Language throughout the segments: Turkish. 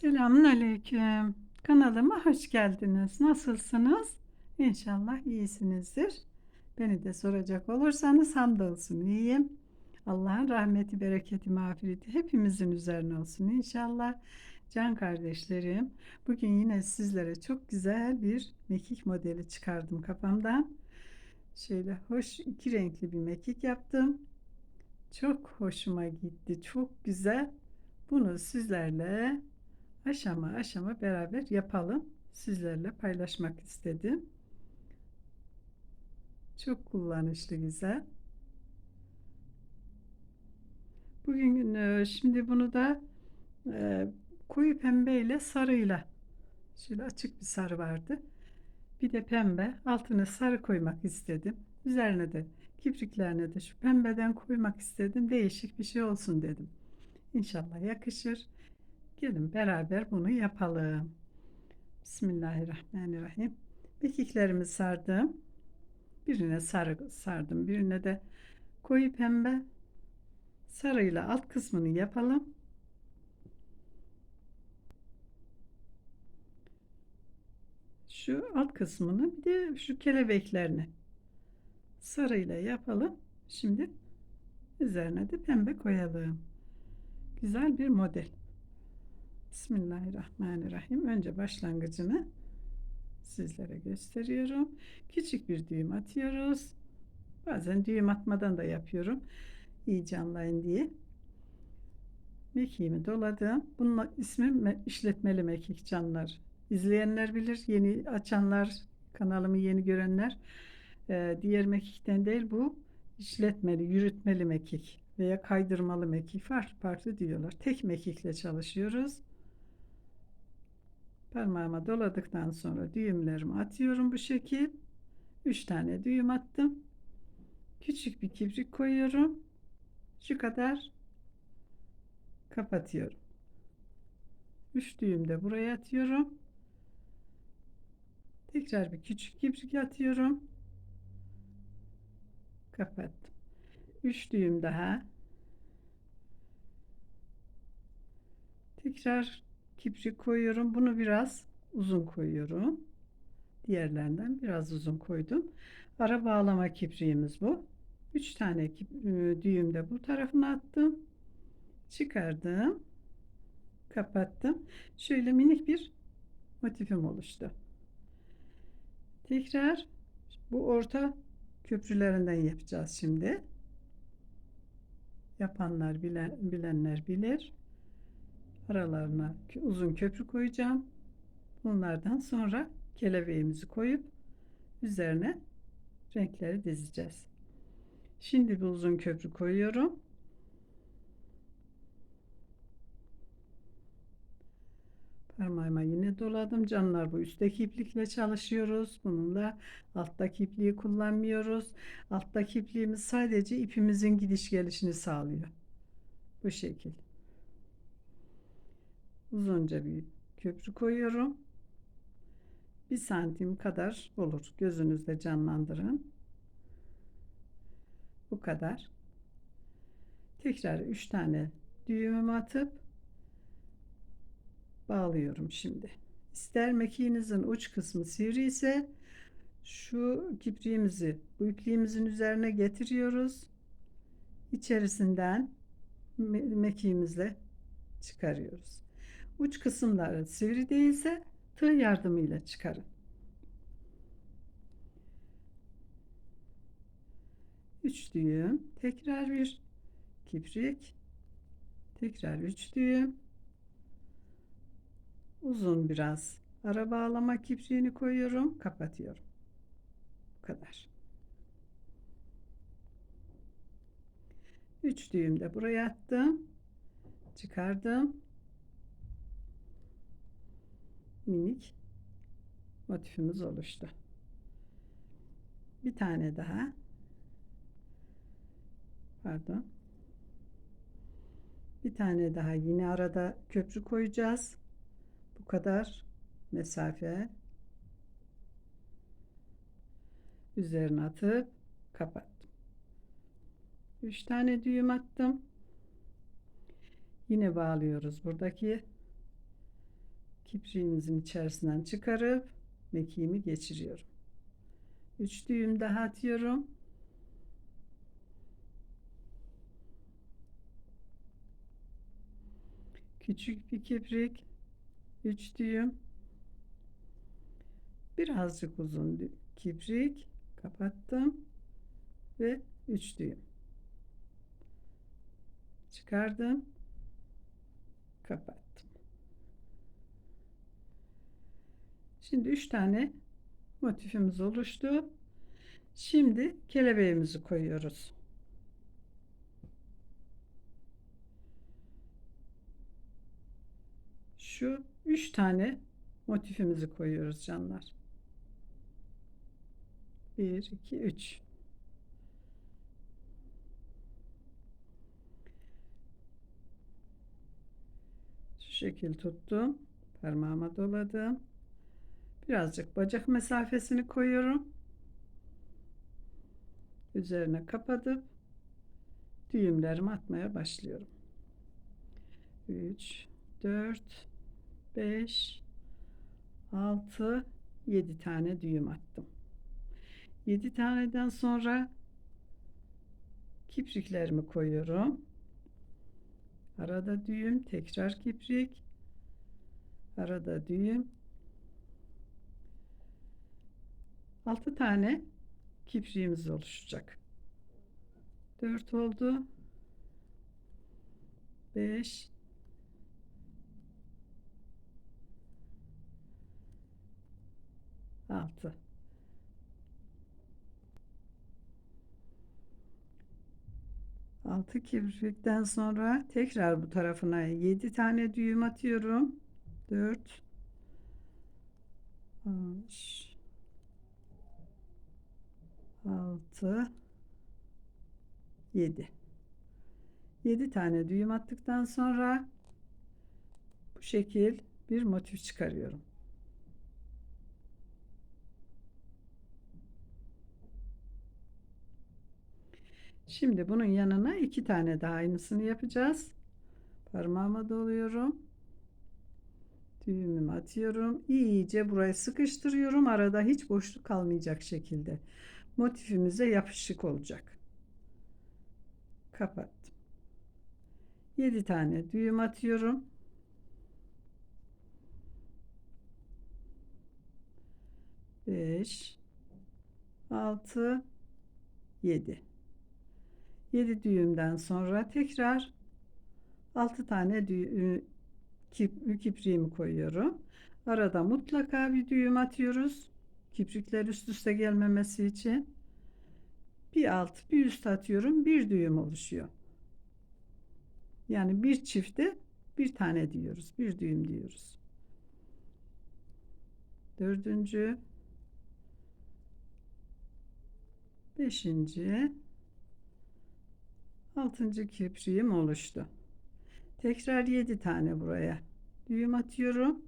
Selamun Aleyküm. Kanalıma hoş geldiniz. Nasılsınız? İnşallah iyisinizdir. Beni de soracak olursanız hamdolsun iyiyim. Allah'ın rahmeti, bereketi, mağfireti hepimizin üzerine olsun inşallah. Can kardeşlerim, bugün yine sizlere çok güzel bir mekik modeli çıkardım kafamdan. Şöyle hoş iki renkli bir mekik yaptım. Çok hoşuma gitti. Çok güzel. Bunu sizlerle aşama aşama beraber yapalım. Sizlerle paylaşmak istedim. Çok kullanışlı güzel. Bugün e, şimdi bunu da e, koyu pembe ile sarıyla şöyle açık bir sarı vardı. Bir de pembe altına sarı koymak istedim. Üzerine de kipriklerine de şu pembeden koymak istedim. Değişik bir şey olsun dedim. İnşallah yakışır. Gelin beraber bunu yapalım. Bismillahirrahmanirrahim. Mekiklerimi sardım. Birine sarı sardım. Birine de koyu pembe. Sarıyla alt kısmını yapalım. Şu alt kısmını bir de şu kelebeklerini sarıyla yapalım. Şimdi üzerine de pembe koyalım. Güzel bir model. Bismillahirrahmanirrahim. Önce başlangıcını sizlere gösteriyorum. Küçük bir düğüm atıyoruz. Bazen düğüm atmadan da yapıyorum. İyice anlayın diye. Mekiğimi doladım. Bunun ismi işletmeli mekik canlar. İzleyenler bilir. Yeni açanlar, kanalımı yeni görenler. Ee, diğer mekikten değil bu. işletmeli, yürütmeli mekik veya kaydırmalı mekik farklı farklı diyorlar. Tek mekikle çalışıyoruz. Parmağıma doladıktan sonra düğümlerimi atıyorum bu şekil. 3 tane düğüm attım. Küçük bir kibrit koyuyorum. Şu kadar kapatıyorum. 3 düğüm de buraya atıyorum. Tekrar bir küçük kibrit atıyorum. Kapattım. 3 düğüm daha. Tekrar kibrit koyuyorum. Bunu biraz uzun koyuyorum. Diğerlerinden biraz uzun koydum. Ara bağlama kibriğimiz bu. 3 tane e, düğüm de bu tarafına attım. Çıkardım. Kapattım. Şöyle minik bir motifim oluştu. Tekrar bu orta köprülerinden yapacağız şimdi. Yapanlar bilen, bilenler bilir. Aralarına uzun köprü koyacağım. Bunlardan sonra kelebeğimizi koyup üzerine renkleri dizeceğiz. Şimdi bir uzun köprü koyuyorum. Parmağıma yine doladım. Canlar bu üstteki iplikle çalışıyoruz. Bununla alttaki ipliği kullanmıyoruz. Alttaki ipliğimiz sadece ipimizin gidiş gelişini sağlıyor. Bu şekil. Uzunca bir köprü koyuyorum. Bir santim kadar olur. Gözünüzde canlandırın. Bu kadar. Tekrar 3 tane düğümümü atıp bağlıyorum şimdi. İster mekiğinizin uç kısmı sivri ise şu kipriğimizi bu ipliğimizin üzerine getiriyoruz. İçerisinden mekiğimizle çıkarıyoruz. Uç kısımları sivri değilse tığ yardımıyla çıkarın. Üç düğüm, tekrar bir kiprik, tekrar üç düğüm, uzun biraz ara bağlama kipriğini koyuyorum, kapatıyorum. Bu kadar. Üç düğüm de buraya attım, çıkardım minik motifimiz oluştu. Bir tane daha. Pardon. Bir tane daha yine arada köprü koyacağız. Bu kadar mesafe üzerine atıp kapattım. 3 tane düğüm attım. Yine bağlıyoruz buradaki kipriğimizin içerisinden çıkarıp mekiğimi geçiriyorum. 3 düğüm daha atıyorum. Küçük bir kiprik, 3 düğüm. Birazcık uzun kiprik kapattım ve 3 düğüm. Çıkardım. Kapattım. Şimdi 3 tane motifimiz oluştu. Şimdi kelebeğimizi koyuyoruz. Şu 3 tane motifimizi koyuyoruz canlar. 1 2 3 Şu şekil tuttum. Parmağıma doladım. Birazcık bacak mesafesini koyuyorum. Üzerine kapatıp düğümlerimi atmaya başlıyorum. 3 4 5 6 7 tane düğüm attım. 7 taneden sonra kipriklerimi koyuyorum. Arada düğüm, tekrar kiprik. Arada düğüm. 6 tane kipriğimiz oluşacak. 4 oldu. 5 6 6 kibrikten sonra tekrar bu tarafına 7 tane düğüm atıyorum. 4 5 6 7 7 tane düğüm attıktan sonra bu şekil bir motif çıkarıyorum. Şimdi bunun yanına iki tane daha aynısını yapacağız. Parmağıma doluyorum. Düğümümü atıyorum. İyice buraya sıkıştırıyorum. Arada hiç boşluk kalmayacak şekilde. Motifimize yapışık olacak. Kapattım. 7 tane düğüm atıyorum. Beş, altı, yedi. 7 düğümden sonra tekrar 6 tane düğüm, kip, kipriğimi koyuyorum. Arada mutlaka bir düğüm atıyoruz. Kiprikler üst üste gelmemesi için. Bir alt bir üst atıyorum. Bir düğüm oluşuyor. Yani bir çifte bir tane diyoruz. Bir düğüm diyoruz. Dördüncü. Beşinci. Altıncı kipriğim oluştu. Tekrar 7 tane buraya düğüm atıyorum.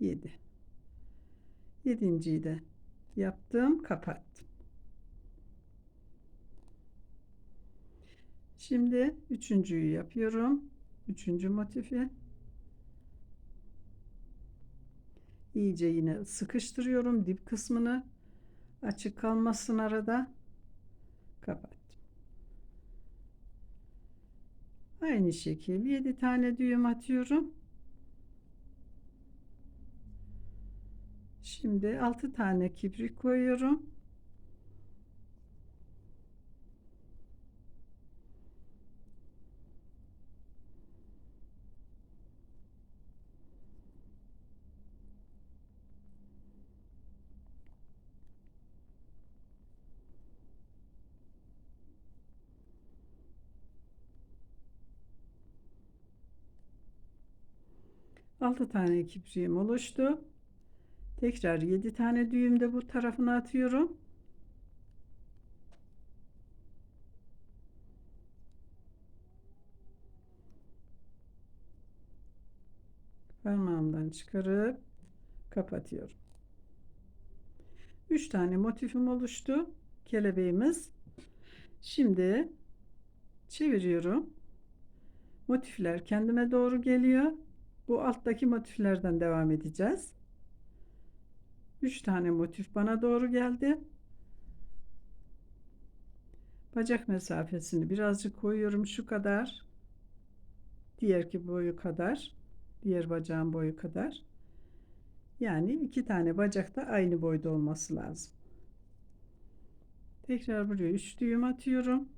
Yedi. Yedinciyi de yaptım, kapattım. Şimdi üçüncüyü yapıyorum. Üçüncü motifi. iyice yine sıkıştırıyorum dip kısmını açık kalmasın arada kapattım aynı şekil 7 tane düğüm atıyorum şimdi 6 tane kibrik koyuyorum Altı tane kipriğim oluştu. Tekrar 7 tane düğüm de bu tarafına atıyorum. Parmağımdan çıkarıp kapatıyorum. 3 tane motifim oluştu. kelebeğimiz. Şimdi çeviriyorum. Motifler kendime doğru geliyor. Bu alttaki motiflerden devam edeceğiz. 3 tane motif bana doğru geldi. Bacak mesafesini birazcık koyuyorum şu kadar. Diğerki boyu kadar. Diğer bacağın boyu kadar. Yani iki tane bacak da aynı boyda olması lazım. Tekrar buraya 3 düğüm atıyorum.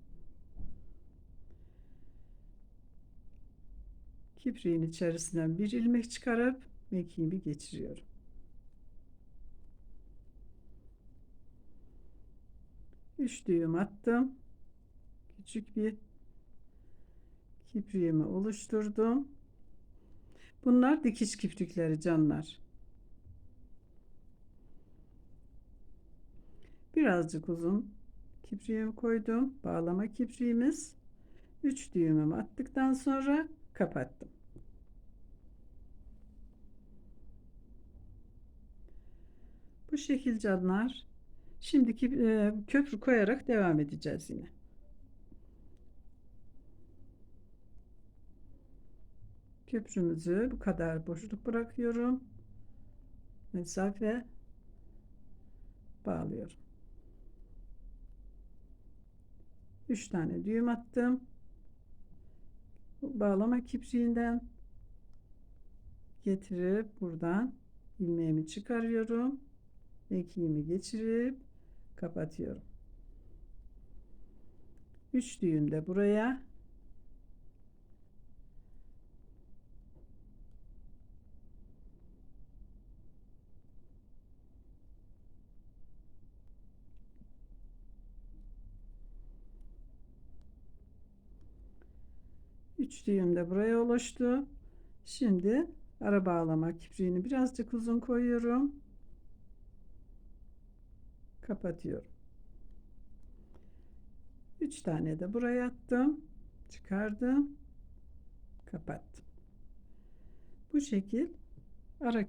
Kipriğin içerisinden bir ilmek çıkarıp mekiğimi geçiriyorum. Üç düğüm attım. Küçük bir kipriğimi oluşturdum. Bunlar dikiş kiprikleri canlar. Birazcık uzun kipriğimi koydum. Bağlama kipriğimiz. 3 düğümümü attıktan sonra kapattım. Bu şekil canlar. Şimdiki e, köprü koyarak devam edeceğiz yine. Köprümüzü bu kadar boşluk bırakıyorum. Mesafe bağlıyorum. 3 tane düğüm attım. Bağlama kipriğinden getirip buradan ilmeğimi çıkarıyorum. Mekiğimi geçirip kapatıyorum. 3 düğüm de buraya Üç düğüm de buraya oluştu. Şimdi ara bağlama kipriğini birazcık uzun koyuyorum. Kapatıyorum. Üç tane de buraya attım. Çıkardım. Kapattım. Bu şekil ara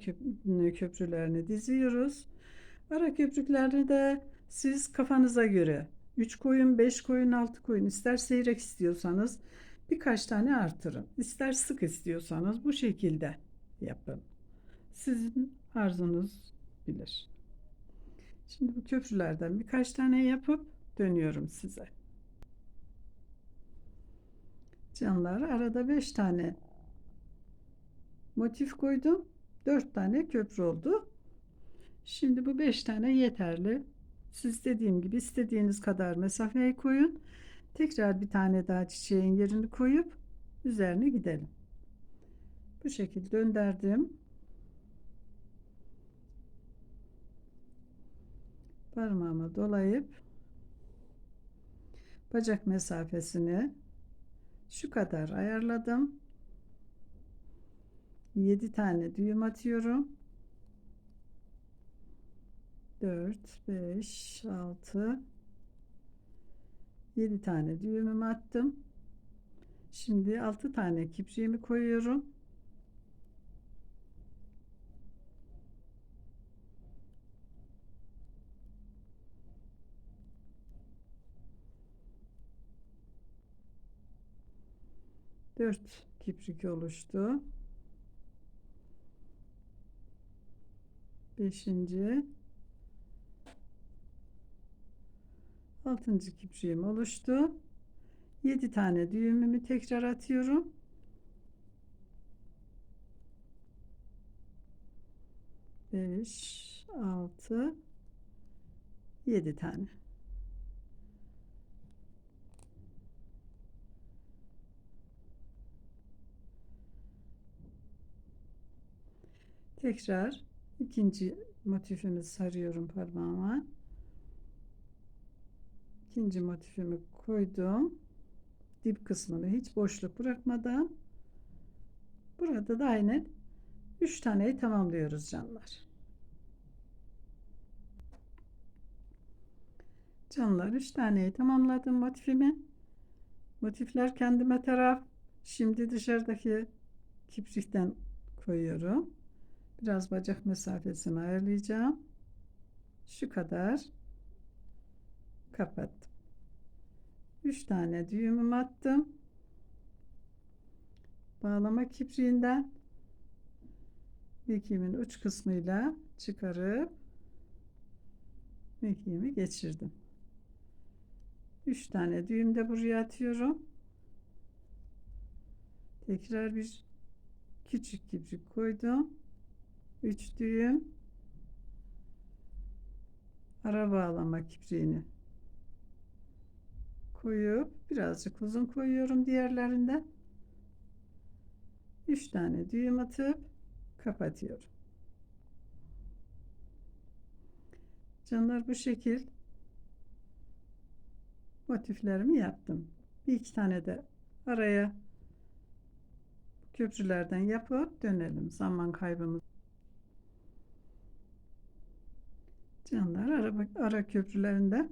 köprülerini diziyoruz. Ara köprüklerini de siz kafanıza göre 3 koyun, 5 koyun, 6 koyun ister seyrek istiyorsanız birkaç tane artırın. İster sık istiyorsanız bu şekilde yapın. Sizin arzunuz bilir. Şimdi bu köprülerden birkaç tane yapıp dönüyorum size. Canlar arada 5 tane motif koydum. 4 tane köprü oldu. Şimdi bu 5 tane yeterli. Siz dediğim gibi istediğiniz kadar mesafeyi koyun. Tekrar bir tane daha çiçeğin yerini koyup üzerine gidelim. Bu şekilde döndürdüm. Parmağımı dolayıp bacak mesafesini şu kadar ayarladım. 7 tane düğüm atıyorum. 4 5 6 7 tane düğümümü attım. Şimdi 6 tane kipriğimi koyuyorum. Dört kiprik oluştu. Beşinci. Altıncı kipriğim oluştu. 7 tane düğümümü tekrar atıyorum. Beş, altı, yedi tane. Tekrar ikinci motifimi sarıyorum parmağıma. İkinci motifimi koydum. Dip kısmını hiç boşluk bırakmadan. Burada da aynen 3 taneyi tamamlıyoruz canlar. Canlar 3 taneyi tamamladım motifimi. Motifler kendime taraf. Şimdi dışarıdaki kiprikten koyuyorum biraz bacak mesafesini ayarlayacağım şu kadar kapattım. 3 tane düğümüm attım. Bağlama kipriğinden mekiğimin uç kısmıyla çıkarıp mekiğimi geçirdim. 3 tane düğüm de buraya atıyorum. Tekrar bir küçük kibrik koydum. 3 düğüm ara bağlama kipriğini koyup birazcık uzun koyuyorum diğerlerinden. 3 tane düğüm atıp kapatıyorum. Canlar bu şekil motiflerimi yaptım. Bir iki tane de araya köprülerden yapıp dönelim. Zaman kaybımız. Canlar ara, ara köprülerinden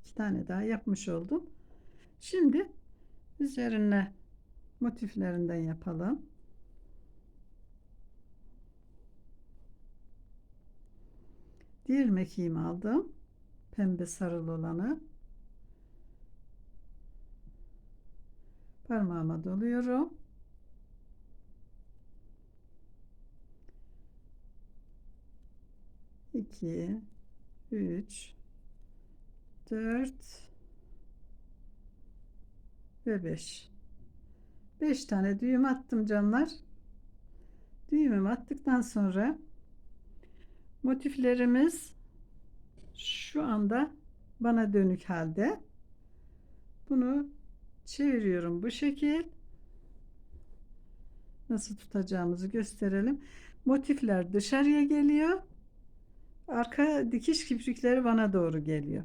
iki tane daha yapmış oldum. Şimdi üzerine motiflerinden yapalım. Diğer mekiğimi aldım. Pembe sarılı olanı. Parmağıma doluyorum. İki, üç, dört ve beş. Beş tane düğüm attım canlar. Düğümümü attıktan sonra motiflerimiz şu anda bana dönük halde. Bunu çeviriyorum bu şekil. Nasıl tutacağımızı gösterelim. Motifler dışarıya geliyor. Arka dikiş kiprikleri bana doğru geliyor.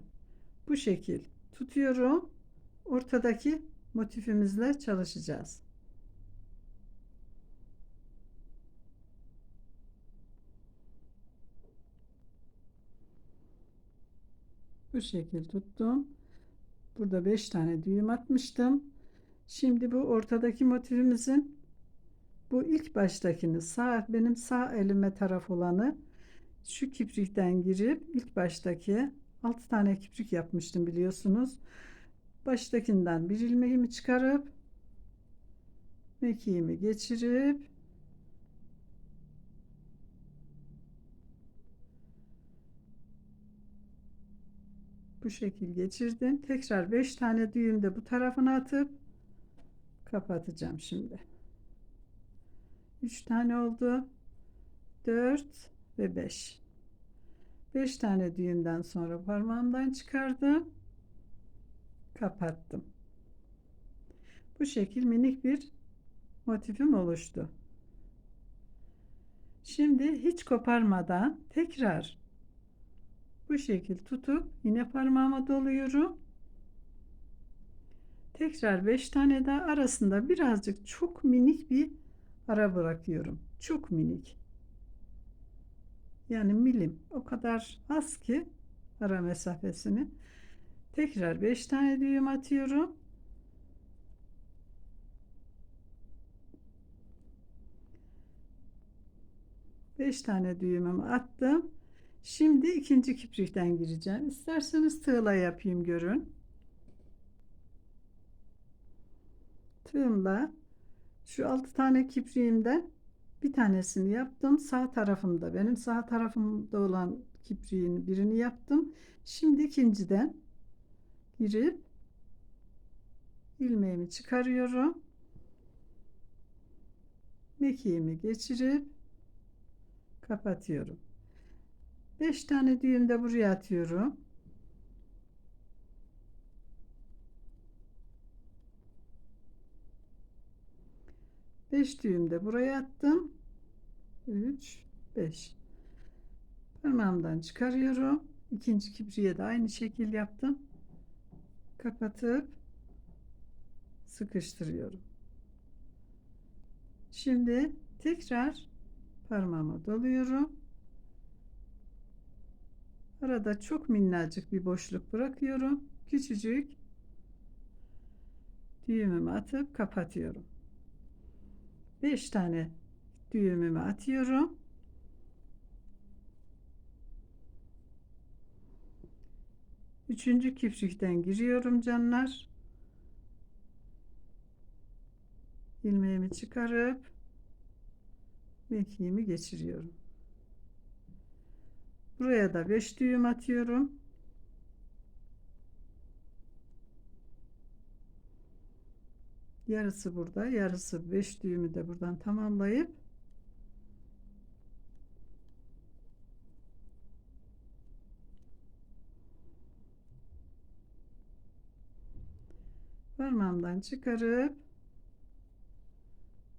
Bu şekil tutuyorum. Ortadaki motifimizle çalışacağız. Bu şekil tuttum. Burada 5 tane düğüm atmıştım. Şimdi bu ortadaki motifimizin bu ilk baştakini sağ benim sağ elime taraf olanı şu kiprikten girip ilk baştaki 6 tane kiprik yapmıştım biliyorsunuz. Baştakinden bir ilmeğimi çıkarıp mekiğimi geçirip bu şekil geçirdim. Tekrar 5 tane düğüm de bu tarafına atıp kapatacağım şimdi. 3 tane oldu. 4 ve 5. 5 tane düğümden sonra parmağımdan çıkardım. Kapattım. Bu şekil minik bir motifim oluştu. Şimdi hiç koparmadan tekrar bu şekil tutup yine parmağıma doluyorum. Tekrar 5 tane daha arasında birazcık çok minik bir ara bırakıyorum. Çok minik. Yani milim. O kadar az ki ara mesafesini. Tekrar 5 tane düğüm atıyorum. Beş tane düğümümü attım. Şimdi ikinci kiprikten gireceğim. İsterseniz tığla yapayım görün. Tığımla şu altı tane kipriğimden bir tanesini yaptım. Sağ tarafımda benim sağ tarafımda olan kipriğin birini yaptım. Şimdi ikinciden girip ilmeğimi çıkarıyorum. Mekiğimi geçirip kapatıyorum. 5 tane düğüm de buraya atıyorum. Beş düğüm de buraya attım. 3 5 parmağımdan çıkarıyorum. İkinci kibriye de aynı şekil yaptım. Kapatıp sıkıştırıyorum. Şimdi tekrar parmağıma doluyorum. Arada çok minnacık bir boşluk bırakıyorum. Küçücük düğümümü atıp kapatıyorum. 5 tane düğümümü atıyorum. Üçüncü küpçükten giriyorum canlar. ilmeğimi çıkarıp ikiğimi geçiriyorum. Buraya da 5 düğüm atıyorum. Yarısı burada, yarısı 5 düğümü de buradan tamamlayıp parmağımdan çıkarıp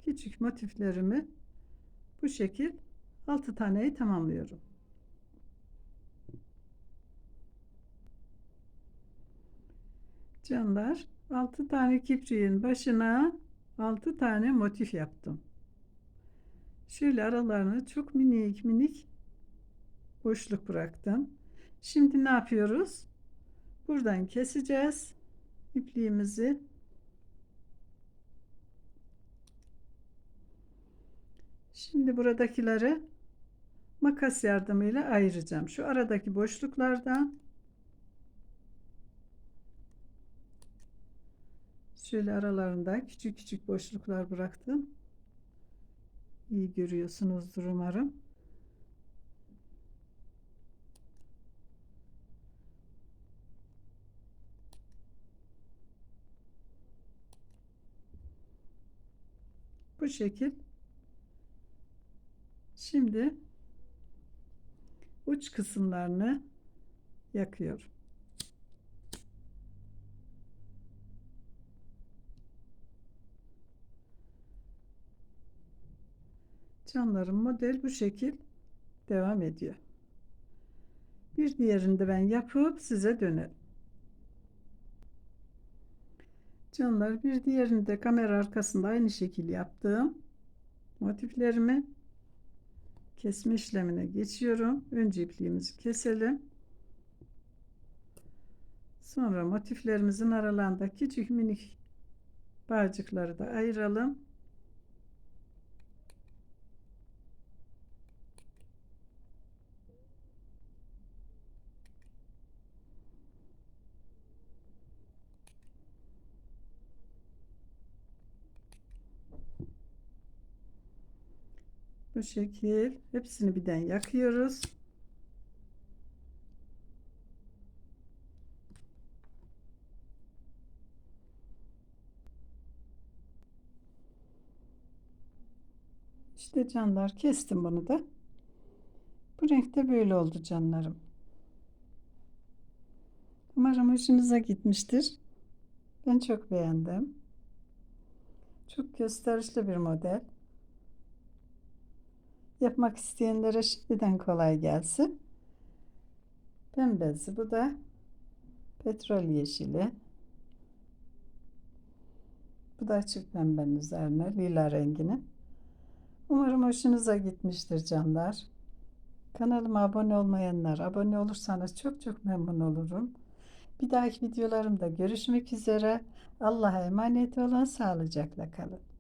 küçük motiflerimi bu şekil 6 taneyi tamamlıyorum. Canlar 6 tane kipriğin başına 6 tane motif yaptım. Şöyle aralarını çok minik minik boşluk bıraktım. Şimdi ne yapıyoruz? Buradan keseceğiz ipliğimizi Şimdi buradakileri makas yardımıyla ayıracağım. Şu aradaki boşluklardan şöyle aralarında küçük küçük boşluklar bıraktım. İyi görüyorsunuzdur umarım. Bu şekil Şimdi uç kısımlarını yakıyorum. Canlarım model bu şekil devam ediyor. Bir diğerini de ben yapıp size dönerim. Canlar bir diğerini de kamera arkasında aynı şekil yaptım. Motiflerimi kesme işlemine geçiyorum. Önce ipliğimizi keselim. Sonra motiflerimizin aralarında küçük minik bağcıkları da ayıralım. Bu şekil hepsini birden yakıyoruz. İşte canlar kestim bunu da. Bu renkte böyle oldu canlarım. Umarım hoşunuza gitmiştir. Ben çok beğendim. Çok gösterişli bir model. Yapmak isteyenlere şimdiden kolay gelsin. Pembesi bu da petrol yeşili. Bu da açık pembenin üzerine lila renginin. Umarım hoşunuza gitmiştir canlar. Kanalıma abone olmayanlar abone olursanız çok çok memnun olurum. Bir dahaki videolarımda görüşmek üzere. Allah'a emanet olun. Sağlıcakla kalın.